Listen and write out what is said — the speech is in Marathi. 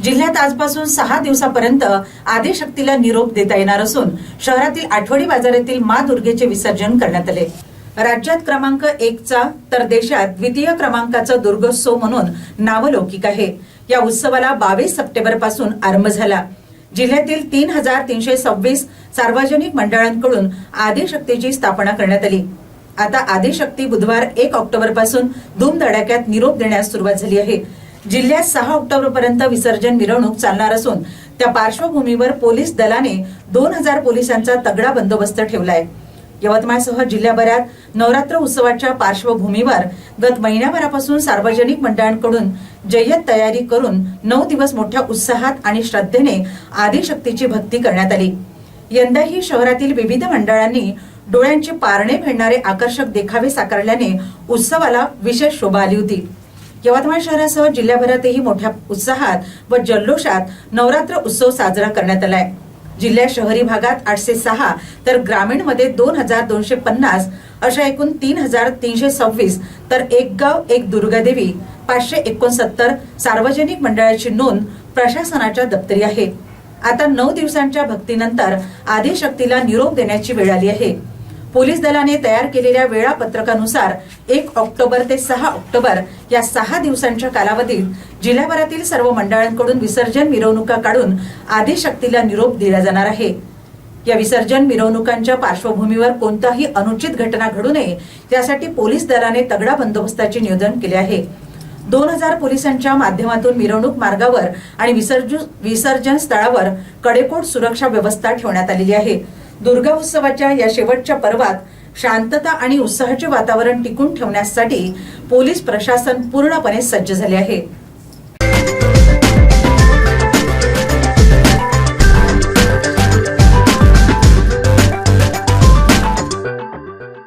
जिल्ह्यात आजपासून सहा दिवसापर्यंत आदिशक्तीला निरोप देता येणार असून शहरातील आठवडी बाजारातील मा दुर्गेचे विसर्जन करण्यात आले. राज्यात क्रमांक एकचा तर देशात द्वितीय क्रमांकाचा दुर्गोत्सव म्हणून नावलौकिक आहे. या उत्सवाला बावीस सप्टेंबरपासून आरंभ झाला. जिल्ह्यातील तीन हजार तीनशे सव्वीस सार्वजनिक मंडळांकडून आदिशक्तीची स्थापना करण्यात आली. आता आदिशक्ती बुधवार एक ऑक्टोबरपासून धूमधडाक्यात निरोप देण्यास सुरुवात झाली आहे. जिल्ह्यात सहा ऑक्टोबर पर्यंत विसर्जन मिरवणूक चालणार असून त्या पार्श्वभूमीवर पोलीस दलाने दोन हजार पोलिसांचा तगडा बंदोबस्त ठेवलाय. यवतमाळसह जिल्ह्याभरात नवरात्र उत्सवाच्या पार्श्वभूमीवर गत महिन्याभरापासून सार्वजनिक मंडळांकडून जय्यत तयारी करून नऊ दिवस मोठ्या उत्साहात आणि श्रद्धेने आदिशक्तीची भक्ती करण्यात आली. यंदाही शहरातील विविध मंडळांनी डोळ्यांची पारणे फेडणारे आकर्षक देखावे साकारल्याने उत्सवाला विशेष शोभा आली होती. यवतमाळ शहरासह जिल्ह्याभरातही मोठ्या उत्साहात व जल्लोषात नवरात्र उत्सव साजरा करण्यात आलाय. जिल्ह्यात शहरी भागात आठशे सहा तर ग्रामीणमध्ये दोन हजार दोनशे पन्नास अशा एकूण तीन हजार तीनशे सव्वीस तर एक गाव एक दुर्गादेवी पाचशे एकोणसत्तर सार्वजनिक मंडळाची नोंद प्रशासनाच्या दप्तरी आहे. आता नऊ दिवसांच्या भक्तीनंतर आदिशक्तीला निरोप देण्याची वेळ आली आहे. पोलीस दलाने तयार केलेल्या वेळापत्रकानुसार एक ऑक्टोबर ते सहा ऑक्टोबर या सहा दिवसांच्या कालावधीत जिल्ह्याभरातील सर्व मंडळांकडून विसर्जन मिरवणुका काढून आदिशक्तीला निरोप दिला जाणार आहे. या विसर्जन मिरवणुकांच्या पार्श्वभूमीवर कोणताही अनुचित घटना घडू नये यासाठी पोलीस दलाने तगडा बंदोबस्ताचे नियोजन केले आहे. दोन हजार पोलिसांच्या माध्यमातून मिरवणूक मार्गावर आणि विसर्जन विसर्जन स्थळावर कडेकोट सुरक्षा व्यवस्था ठेवण्यात आलेली आहे. दुर्गा उत्सवाच्या या शेवटच्या पर्वात शांतता आणि उत्साहाचे वातावरण टिकून ठेवण्यासाठी पोलीस प्रशासन पूर्णपणे सज्ज झाले आहे.